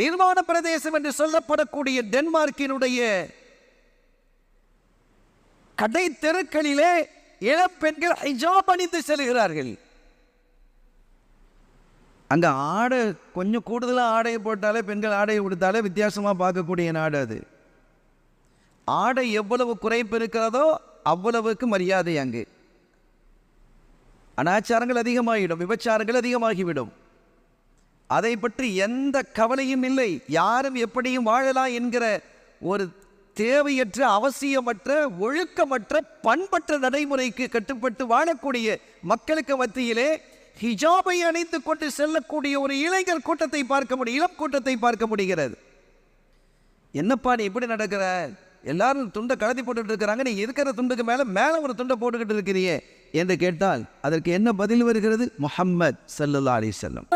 நிர்வாண பிரதேசம் என்று சொல்லப்படக்கூடிய டென்மார்க்கினுடைய கடை தெருக்களிலே இளப்பெண்கள் ஹிஜாப் அணிந்து செல்கிறார்கள். அந்த ஆடை கொஞ்சம் கூடுதலாக ஆடையை போட்டாலே பெண்கள் ஆடையை உடுத்தாலே வித்தியாசமாக பார்க்கக்கூடிய நாடு அது. ஆடை எவ்வளவு குறைப்பு இருக்கிறதோ அவ்வளவுக்கு மரியாதை அங்கு. அனாச்சாரங்கள் அதிகமாகிவிடும் விபச்சாரங்கள் அதிகமாகிவிடும். அதை பற்றி எந்த கவலையும் இல்லை. யாரும் எப்படியும் வாழலாம் என்கிற ஒரு தேவையற்ற அவசியமற்ற ஒழுக்கமற்ற பண்பற்ற நடைமுறைக்கு கட்டுப்பட்டு வாழக்கூடிய மக்களுக்கு மத்தியிலே ஹிஜாபை அணிந்து கொண்டு செல்லக்கூடிய ஒரு இளைஞர் கூட்டத்தை பார்க்க முடியும் இளம் கூட்டத்தை பார்க்க முடிகிறது. என்னப்பா நீ இப்படி நடக்கிற? எல்லாரும் துண்டை கலத்தி போட்டுட்டு இருக்கிறாங்க. நீ இருக்கிற துண்டுக்கு மேலே மேலே ஒரு துண்டை போட்டுக்கிட்டு இருக்கிறியே என்று கேட்டால் அதற்கு என்ன பதில் வருகிறது? முஹம்மத் சல்லுல்லா அலி செல்லம்